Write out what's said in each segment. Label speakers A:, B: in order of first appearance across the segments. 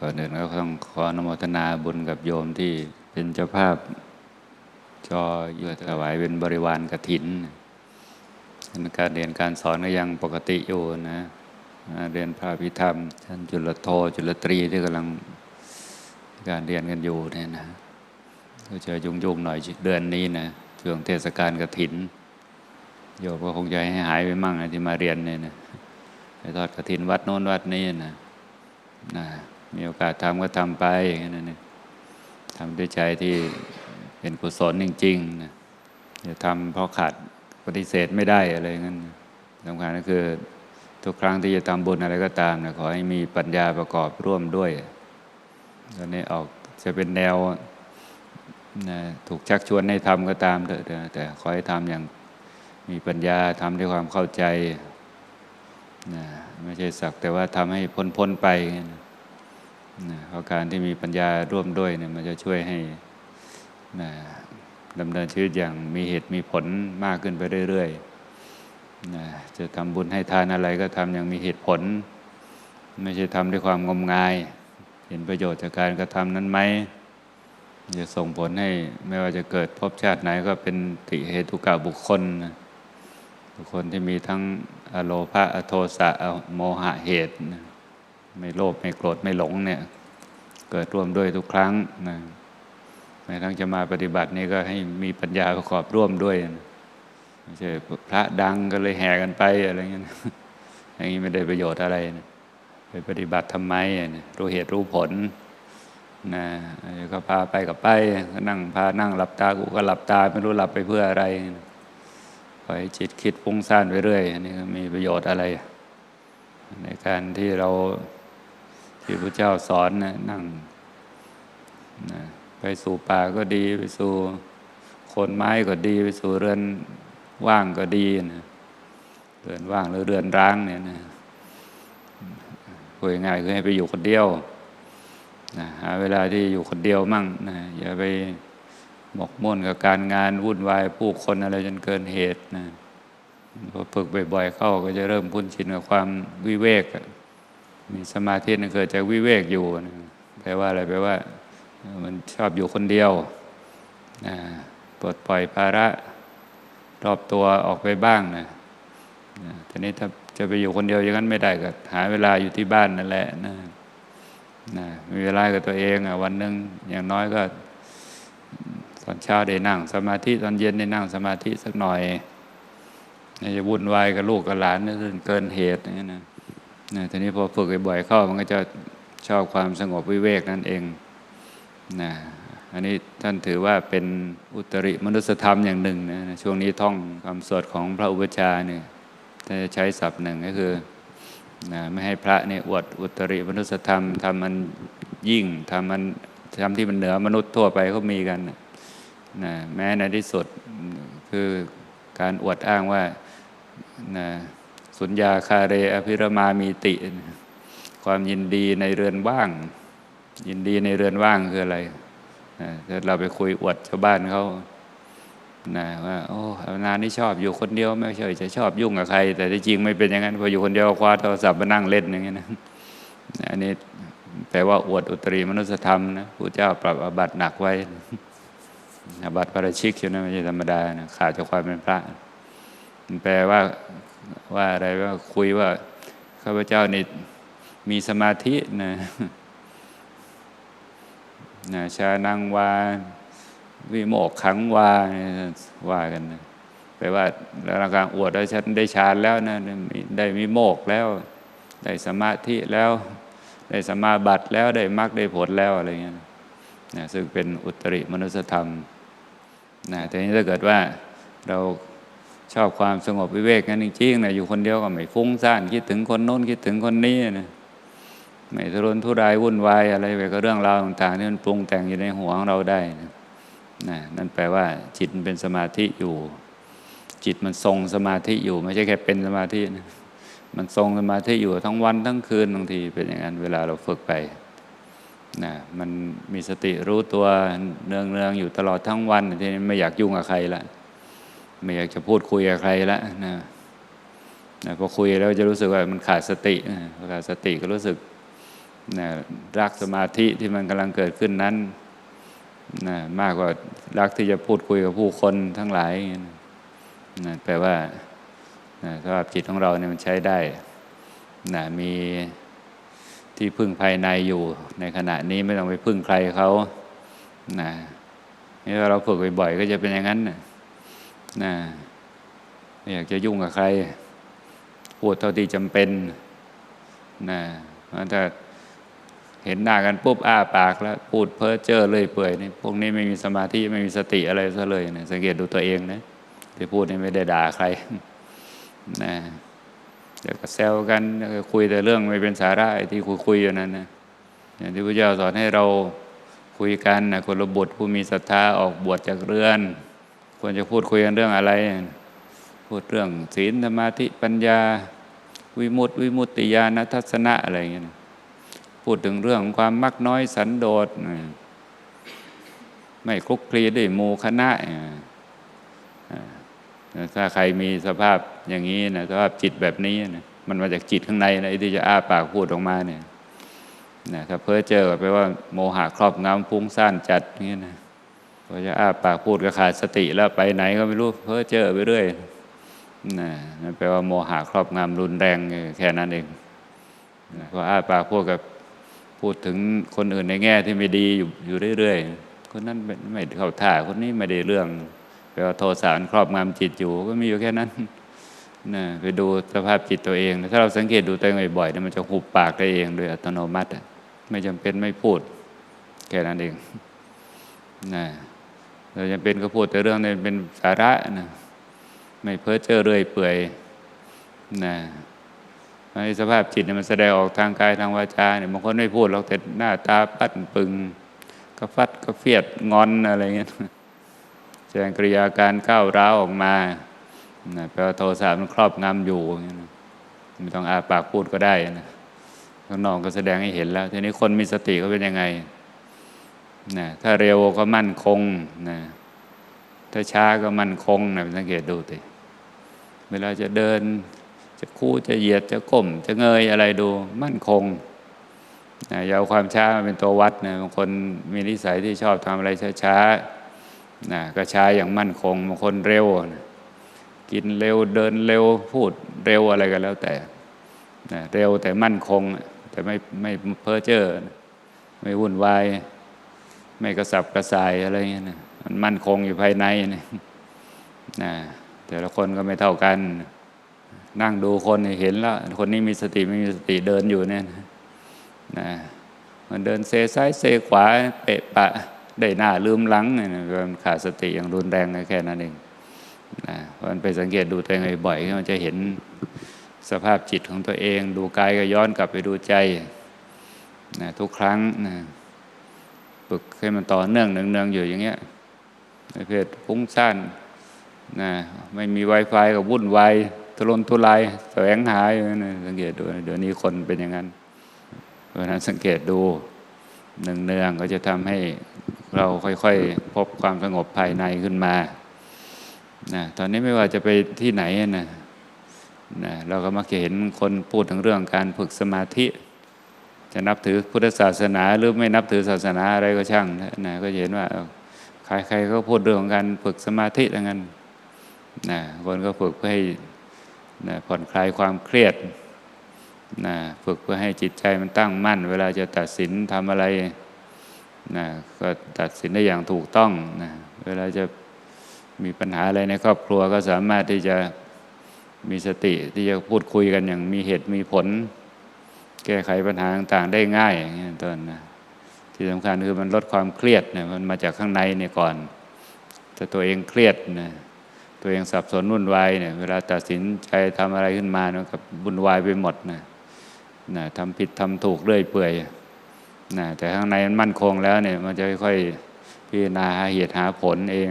A: ก่อนอื่นก็ต้องขออนุโมทนาบุญกับโยมที่เป็นเจ้าภาพจอเยื่อถวายเป็นบริวารกฐินการเรียนการสอนก็ยังปกติอยู่นะเรียนพระพิธรรมชั้นจุลโทจุลตรีที่กำลังการเรียนกันอยู่เนี่ยนะก็จะยุ่งๆหน่อยเดือนนี้นะช่วงเทศกาลกฐินโยมก็คงจะให้หายไปมั่งนะที่มาเรียนเนี่ยนะไปทอดกฐินวัดโน้นวัดนี้นะนะ มีโอกาสทำก็ทำไปแค่นั้นเองทำด้วยใจที่เป็นกุศลจริงๆนะอย่าทำเพราะขาดปฏิเสธไม่ได้อะไรเงี้ยสำคัญก็คือทุกครั้งที่จะทำบุญอะไรก็ตามนะขอให้มีปัญญาประกอบร่วมด้วยตอนนี้ออกจะเป็นแนวนะถูกชักชวนให้ทำก็ตามเถอะแต่ขอให้ทำอย่างมีปัญญาทำด้วยความเข้าใจนะไม่ใช่สักแต่ว่าทำให้พ้นพ้นไปนะ นะเพราะการที่มีปัญญาร่วมด้วยเนี่ยมันจะช่วยให้นะดำเนินชีวิตอย่างมีเหตุมีผลมากขึ้นไปเรื่อยๆนะจะทำบุญให้ทานอะไรก็ทำอย่างมีเหตุผล ไม่ใช่ทำด้วยความงมงาย เห็นประโยชน์จากการกระทำนั้นไหมจะส่งผลให้ไม่ว่าจะเกิดพบชาติไหนก็เป็นติเหตุกาบุคคลบุคคลที่มีทั้งอโลภะอโทสะอโมหะเหตุนะ ไม่โลภไม่โกรธไม่หลงเนี่ย เกิดร่วมด้วยทุกครั้งนะแม้ทั้งจะมาปฏิบัตินี่ก็ให้มีปัญญาประกอบร่วมด้วยนะไม่ใช่พระดังก็เลยแห่กันไปอะไรเงี้ยอย่างนี้ไม่ได้ประโยชน์อะไรนะไปปฏิบัติทำไมนะรู้เหตุรู้ผลนะก็พาไปกับไปก็นั่งพานั่งหลับตากูก็หลับตาไม่รู้หลับไปเพื่ออะไรปล่อยจิตคิดฟุ้งซ่านไปเรื่อยอันนี้ก็มีประโยชน์อะไร ในการที่เรา ที่พระเจ้าสอนนะนั่งนะไปสู่ป่าก็ดีไปสู่โคนไม้ก็ดีไปสู่เรือนว่างก็ดีนะเรือนว่างหรือเรือนร้างเนี่ยนะคุยง่ายคือให้ไปอยู่คนเดียวนะหาเวลาที่อยู่คนเดียวมั่งนะอย่าไปหมกมุ่นกับการงานวุ่นวายผู้คนอะไรจนเกินเหตุนะพอฝึกบ่อยๆเข้าก็จะเริ่มพุ่นชินกับความวิเวก มีสมาธินั่นเกิดจากวิเวกอยู่นะแปลว่าอะไรแปลว่า มันชอบอยู่คนเดียวนะปลดปล่อยภาระรอบตัวออกไปบ้างนะนะทีนี้ถ้าจะไปอยู่คนเดียวอย่างนั้นไม่ได้ก็หาเวลาอยู่ที่บ้านนั่นแหละนะนะมีเวลากับตัวเองอะวันหนึ่งอย่างน้อยก็ตอนเช้าได้นั่ง สมาธิตอนเย็นได้นั่งสมาธิสักหน่อยจะวุ่นวายกับลูกกับหลานนี่เกินเหตุอย่างนี้นะ นะทีนี้พอฝึกบ่อยๆเข้ามันก็จะชอบความสงบวิเวกนั่นเองนะอันนี้ท่านถือว่าเป็นอุตริมนุสธรรมอย่างหนึ่งนะช่วงนี้ท่องคำสวดของพระอุปชาเนี่ยท่านจะใช้ศัพท์หนึ่งก็คือนะไม่ให้พระเนี่ยอวดอุตริมนุสธรรมทำมันยิ่งทำมันทำที่มันเหนือมนุษย์ทั่วไปเขามีกันนะนะแม้ในที่สุดคือการอวดอ้างว่านะ สุญญาคาเรอภิรมามีติ ความยินดีในเรือนว่าง ยินดีในเรือนว่างคืออะไรถ้าเราไปคุยอวดชาวบ้านเขานะว่าโอ้นานนี่ชอบอยู่คนเดียวไม่ใช่จะชอบยุ่งกับใคร แต่ที่จริงไม่เป็นอย่างนั้นพออยู่คนเดียวคว้าโทรศัพท์มานั่งเล่นอย่างนี้นะอันนี้แปลว่าอวดอุตรีมนุสธรรมนะพระเจ้าปรับอาบัติหนักไว้อาบัติประชิกใช่ไหมไม่ใช่ธรรมดานะขาดจากความเป็นพระ แปลว่า ว่าอะไรว่าคุยว่าข้าพเจ้านี่มีสมาธินะนะชานังวา วิโมกขังวาว่ากันนะแปลว่าแล้วการอวดว่าฉันได้ฌานแล้วนะได้มีโมกแล้ว ได้สมาธิแล้ว ได้สมาบัติแล้วได้มรรคได้ผลแล้วอะไรเงี้ยนะซึ่งเป็นอุตริมนุสธรรมนะแต่นี้ถ้าเกิดว่าเรา ชอบความสงบวิเวกนั้นจริงๆนะอยู่คนเดียวก็ไม่ฟุ้งซ่านคิดถึงคนโน้นคิดถึงคนนี้นะไม่ทุรนทุรายวุ่นวายอะไรไปกับเรื่องราวต่างๆที่มันปรุงแต่งอยู่ในหัวของเราได้นะนะนั่นแปลว่า จิตมันเป็นสมาธิอยู่ จิตมันทรงสมาธิอยู่ ไม่ใช่แค่เป็นสมาธินะมันทรงสมาธิอยู่ทั้งวันทั้งคืนบางทีเป็นอย่างนั้นเวลาเราฝึกไปนะมันมีสติรู้ตัวเนืองเนืองอยู่ตลอดทั้งวันทีนี้ไม่อยากยุ่งกับใครละ ไม่อยากจะพูดคุยกับใครแล้วนะนะพอคุยแล้วจะรู้สึกว่ามันขาดสติขาดสติก็รู้สึกนะรักสมาธิที่มันกำลังเกิดขึ้นนั้นนะมากกว่ารักที่จะพูดคุยกับผู้คนทั้งหลายอย่างเงี้ยนะแปลว่านะสภาพจิตของเราเนี่ยมันใช้ได้นะมีที่พึ่งภายในอยู่ในขณะนี้ไม่ต้องไปพึ่งใครเขานะนี่ถ้าเราฝึกบ่อยๆก็จะเป็นอย่างนั้นนะ นะไม่อยากจะยุ่งกับใคร พูดเท่าที่จำเป็นนะเพราะถ้าเห็นหน้ากันปุ๊บอ้าปากแล้ว พูดเพ้อเจ้อเลยเปื่อยนี่พวกนี้ไม่มีสมาธิไม่มีสติอะไรซะเลยนะสังเกตดูตัวเองนะที่พูดนี่ไม่ได้ด่าใครนะเดี๋ยวก็แซวกันคุยแต่เรื่องไม่เป็นสาระไอ้ที่คุยคุยอยู่นั้นนะอย่างที่พระเจ้าสอนให้เราคุยกันนะคนละบุผู้มีศรัทธาออกบวชจากเรือน ควรจะพูดคุยกันเรื่องอะไร พูดเรื่องศีลสมาธิปัญญา วิมุตติ วิมุตติญาณทัศนะอะไรอย่างเงี้ยพูดถึงเรื่องความมักน้อยสันโดษไม่คลุกคลีด้วยมูคณะอ่าถ้าใครมีสภาพอย่างนี้นะสภาพจิตแบบนี้นะมันมาจากจิตข้างในนะที่จะอ้าปากพูดออกมาเนี่ยนะถ้าเพ้อเจอก็แปลว่าโมหะครอบงำฟุ้งซ่านจัดนี้นะ พอจะอ้าปากพูดก็ขาดสติแล้วไปไหนก็ไม่รู้เพ้อเจอไปเรื่อยนะนั่นแปลว่าโมหะครอบงำรุนแรงแค่นั้นเองพออ้าปากพูดกับพูดถึงคนอื่นในแง่ที่ไม่ดีอยู่อยู่เรื่อยๆคนนั้นไม่เข้าท่าคนนี้ไม่ได้เรื่องแปลว่าโทสะครอบงำจิตอยู่ก็มีอยู่แค่นั้นนะไปดูสภาพจิตตัวเอง ถ้าเราสังเกตดูตัวเองบ่อยๆมันจะหุบปากได้เองโดยอัตโนมัติ ไม่จำเป็นไม่พูด แค่นั้นเองนะ เราจำเป็นก็พูดแต่เรื่องนี้เป็นสาระนะไม่เพ้อเจ้อเรื่อยเปื่อยนะในสภาพจิตเนี่ยมันแสดงออกทางกายทางวาจาเนี่ยบางคนไม่พูดหรอกแต่หน้าตาปัดปึงก็ฟัดก็เฟียดงอนอะไรเงี้ยแสดงกริยาการก้าวร้าวออกมานะแปลว่าโทสะมันครอบงำอยู่อย่างเงี้ยนะไม่ต้องอาปากพูดก็ได้นะข้างนอกก็แสดงให้เห็นแล้ว ทีนี้คนมีสติเขาเป็นยังไง นะถ้าเร็วก็มั่นคงนะถ้าช้าก็มั่นคงนะสังเกตดูติเวลาจะเดิน จะคู่จะเหยียดจะก้ม จะเงยอะไรดู มั่นคงนะอย่าเอาความช้ามาเป็นตัววัดนะบางคนมีนิสัยที่ชอบทำอะไรช้าๆนะก็ช้าอย่างมั่นคงบางคนเร็วนะกินเร็วเดินเร็วพูดเร็วอะไรกันแล้วแต่นะเร็วแต่มั่นคง แต่ไม่ไม่เพ้อเจ้อไม่วุ่นวาย ไม่กระสับกระส่ายอะไรเงี้ยนะมันมั่นคงอยู่ภายในนะนะแต่ละคนก็ไม่เท่ากัน นั่งดูคนเห็นแล้ว คนนี้มีสติไม่มีสติเดินอยู่เนี่ยนะมันเดินเซซ้ายเซขวาเปะปะได้หน้าลืมหลังเนี่ยมันขาดสติอย่างรุนแรงแค่นั้นเองนะเพราะมันไปสังเกตดูตัวเองบ่อยๆมันจะเห็นสภาพจิตของตัวเอง ดูกายก็ย้อนกลับไปดูใจนะทุกครั้งนะ ฝึกให้มันต่อเนื่องเนืองๆอยู่อย่างเงี้ยในเพศฟุ้งซ่านนะไม่มี Wi-Fi ก็วุ่นวายทุรนทุรายแสวงหาอยู่นะสังเกตดูเดี๋ยวนี้คนเป็นอย่างนั้นเพราะนั้นสังเกตดูเนืองๆก็จะทำให้เราค่อยๆ พบความสงบภายในขึ้นมานะตอนนี้ไม่ว่าจะไปที่ไหนนะนะเราก็มักจะเห็นคนพูดถึงเรื่องการฝึกสมาธิ จะนับถือพุทธศาสนา หรือไม่นับถือศาสนาอะไรก็ช่างนะก็เห็นว่าใครๆก็พูดเรื่องของการฝึกสมาธิอย่างนั้นนะคนก็ฝึกเพื่อให้นะผ่อนคลายความเครียดนะฝึกเพื่อให้จิตใจมันตั้งมั่น เวลาจะตัดสินทำอะไรนะก็ตัดสินได้อย่างถูกต้องนะเวลาจะมีปัญหาอะไรในครอบครัวก็สามารถที่จะมีสติที่จะพูดคุยกันอย่างมีเหตุมีผล แก้ไขปัญหาต่างๆได้ง่ายอย่างนี้ต้นนะที่สำคัญคือมันลดความเครียดเนี่ยมันมาจากข้างในเนี่ยก่อนถ้าตัวเองเครียดนะตัวเองสับสนวุ่นวายเนี่ยเวลาตัดสินใจทำอะไรขึ้นมาเนี่ยกับวุ่นวายไปหมดนะนะทำผิดทำถูกเรื่อยเปื่อยนะแต่ข้างในมันมั่นคงแล้วเนี่ยมันจะค่อยๆพิจารณาหาเหตุหาผลเอง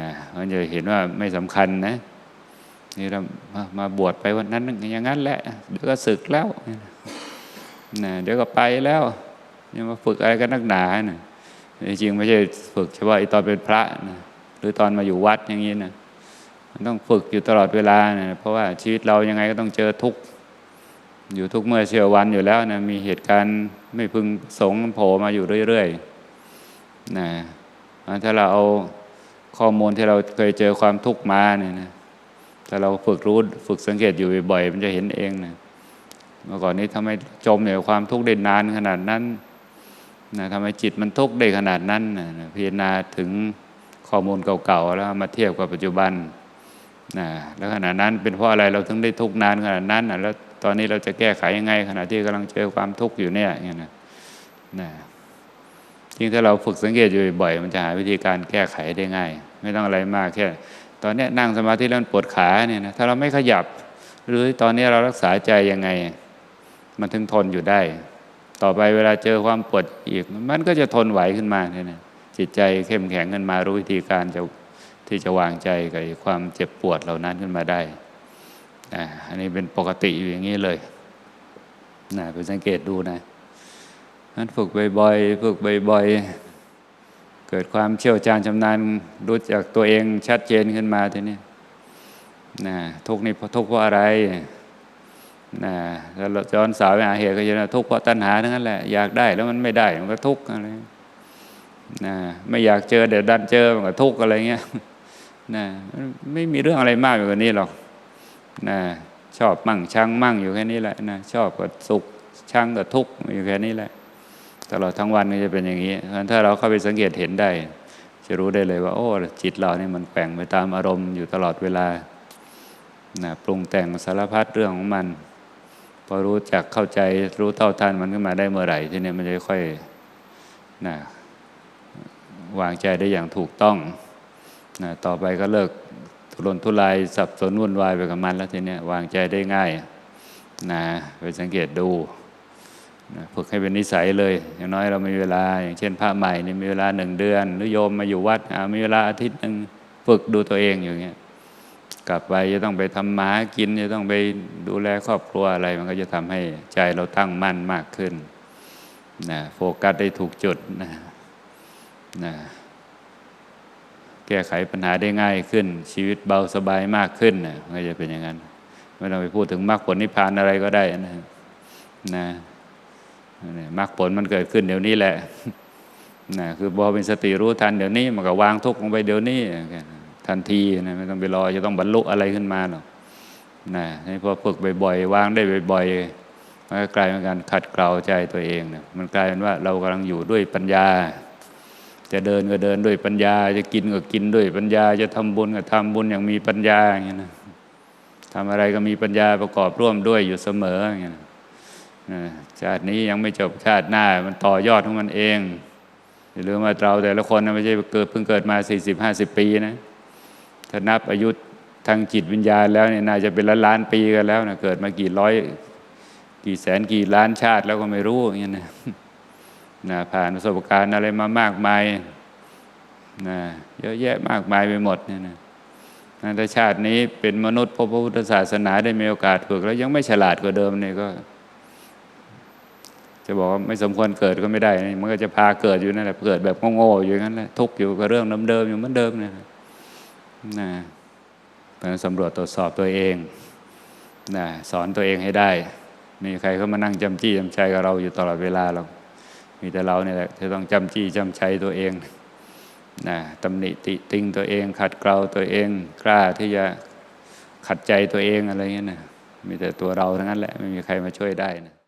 A: นะมันจะเห็นว่าไม่สำคัญนะ นี่เรามาบวชไปวันนั้นอย่างนั้นแหละเดี๋ยวก็ศึกแล้วนะเดี๋ยวก็ไปแล้วยังมาฝึกอะไรกันนักหนานะจริงไม่ใช่ฝึกเฉพาะตอนเป็นพระนะหรือตอนมาอยู่วัดอย่างนี้นะมันต้องฝึกอยู่ตลอดเวลานะเพราะว่าชีวิตเรายังไงก็ต้องเจอทุกข์อยู่ทุกเมื่อเชื่อวันอยู่แล้วนะมีเหตุการณ์ไม่พึงสงโผล่มาอยู่เรื่อยๆนะถ้าเราเอาข้อมูลที่เราเคยเจอความทุกข์มาเนี่ยนะ ถ้าเราฝึกรู้ฝึกสังเกตอยู่บ่อยๆมันจะเห็นเองนะเมื่อก่อนนี้ทำไมจมอยู่ความทุกข์ได้นานขนาดนั้นนะทำไมจิตมันทุกข์ได้ขนาดนั้นนะพิจารณาถึงข้อมูลเก่าๆแล้วมาเทียบกับปัจจุบันนะแล้วขณะนั้นเป็นเพราะอะไรเราถึงได้ทุกข์นานขนาดนั้นนะแล้วตอนนี้เราจะแก้ไขยังไง ขณะที่กำลังเจอความทุกข์อยู่เนี่ยอย่างนี้นะนะจริงถ้าเราฝึกสังเกตอยู่บ่อย มันจะหาวิธีการแก้ไขได้ง่าย ไม่ต้องอะไรมากแค่ ตอนนี้นั่งสมาธิแล้วมันปวดขาเนี่ยนะถ้าเราไม่ขยับ หรือตอนนี้เรารักษาใจยังไง มันถึงทนอยู่ได้ ต่อไปเวลาเจอความปวดอีก มันก็จะทนไหวขึ้นมาเนี่ยนะจิตใจเข้มแข็งขึ้นมารู้วิธีการจะที่จะวางใจกับความเจ็บปวดเหล่านั้นขึ้นมาได้นะอันนี้เป็นปกติอยู่อย่างนี้เลยนะไปสังเกตดูนะนั้นฝึกบ่อยๆฝึกบ่อยๆ เกิดความเชี่ยวชาญชำนาญรู้จักตัวเองชัดเจนขึ้นมาทีนี้นะทุกนี่ทุกเพราะอะไรนะแล้วย้อนสาวไปหาเหตุก็จะทุกข์เพราะตัณหาทั้งนั้นแหละอยากได้แล้วมันไม่ได้มันก็ทุกข์อะไรนะไม่อยากเจอเดี๋ยวดันเจอมันก็ทุกข์อะไรเงี้ยนะไม่มีเรื่องอะไรมากกว่านี้หรอกนะชอบมั่งชังมั่งอยู่แค่นี้แหละนะชอบกับสุขชังกับทุกข์อยู่แค่นี้แหละ ตลอดทั้งวันก็จะเป็นอย่างนี้ถ้าเราเข้าไปสังเกตเห็นได้ จะรู้ได้เลยว่า โอ้ จิตเราเนี่ยมันแปลงไปตามอารมณ์อยู่ตลอดเวลานะปรุงแต่งสารพัดเรื่องของมัน พอรู้จักเข้าใจรู้เท่าทันมันขึ้นมาได้เมื่อไหร่ทีนี้มันจะค่อยนะวางใจได้อย่างถูกต้องนะต่อไปก็เลิกทุรนทุรายสับสนวุ่นวายไปกับมันแล้วทีนี้วางใจได้ง่ายนะไปสังเกตดู ฝึกให้เป็นนิสัยเลย อย่างน้อยเรามีเวลา อย่างเช่นพระใหม่นี่มีเวลาหนึ่งเดือน หรือโยมมาอยู่วัดมีเวลาอาทิตย์หนึ่งฝึกดูตัวเองอย่างเงี้ยกลับไปจะต้องไปทำหมากินจะต้องไปดูแลครอบครัวอะไร มันก็จะทำให้ใจเราตั้งมั่นมากขึ้นนะโฟกัสได้ถูกจุดนะนะแก้ไขปัญหาได้ง่ายขึ้น ชีวิตเบาสบายมากขึ้นนะมันก็จะเป็นอย่างนั้น ไม่ต้องไปพูดถึงมรรคผลนิพพานอะไรก็ได้นะนะ มรรคผลมันเกิดขึ้นเดี๋ยวนี้แหละนะคือบอเป็นสติรู้ทันเดี๋ยวนี้มันก็วางทุกข์ลงไปเดี๋ยวนี้ทันทีนะไม่ต้องไปรอจะต้องบรรลุอะไรขึ้นมาหรอกนะให้พอฝึกบ่อยๆวางได้บ่อยๆมันก็กลายเป็นการขัดเกลาใจตัวเองนะมันกลายเป็นว่าเรากำลังอยู่ด้วยปัญญา จะเดินก็เดินด้วยปัญญา จะกินก็กินด้วยปัญญา จะทำบุญก็ทำบุญอย่างมีปัญญาอย่างนี้นะทำอะไรก็มีปัญญาประกอบร่วมด้วยอยู่เสมออย่างนี้นะ ชาตินี้ยังไม่จบชาติหน้ามันต่อยอดของมันเองอย่าลืมว่าเราแต่ละคนไม่ใช่เกิดเพิ่งเกิดมา 40-50 ปีนะถ้านับอายุทางจิตวิญญาณแล้วเนี่ยน่าจะเป็นล้านล้านปีกันแล้วนะเกิดมากี่ร้อย กี่แสนกี่ล้านชาติแล้วก็ไม่รู้อย่างนี้นะนะผ่านประสบการณ์อะไรมามากมายนะเยอะแยะมากมายไปหมดเนี่ยนะถ้าชาตินี้เป็นมนุษย์พบพระพุทธศาสนาได้มีโอกาสฝึกแล้วยังไม่ฉลาดกว่าเดิมเนี่ยก็ จะบอกว่าไม่สมควรเกิดก็ไม่ได้ มันก็จะพาเกิดอยู่นั่นแหละ เกิดแบบโง่ๆอยู่งั้นแหละ ทุกข์อยู่กับเรื่องเดิมๆอยู่เหมือนเดิมเนี่ยนะเป็นสำรวจตรวจสอบตัวเองนะสอนตัวเองให้ได้ มีใครเขามานั่งจำจี้จำชัยกับเราอยู่ตลอดเวลาเรามีแต่เราเนี่ยแหละที่ต้องจำจี้จำชัยตัวเองนะตำหนิติติงตัวเอง ขัดเกลาตัวเอง กล้าที่จะขัดใจตัวเองอะไรเงี้ยนะมีแต่ตัวเราทั้งนั้นแหละ ไม่มีใครมาช่วยได้นะ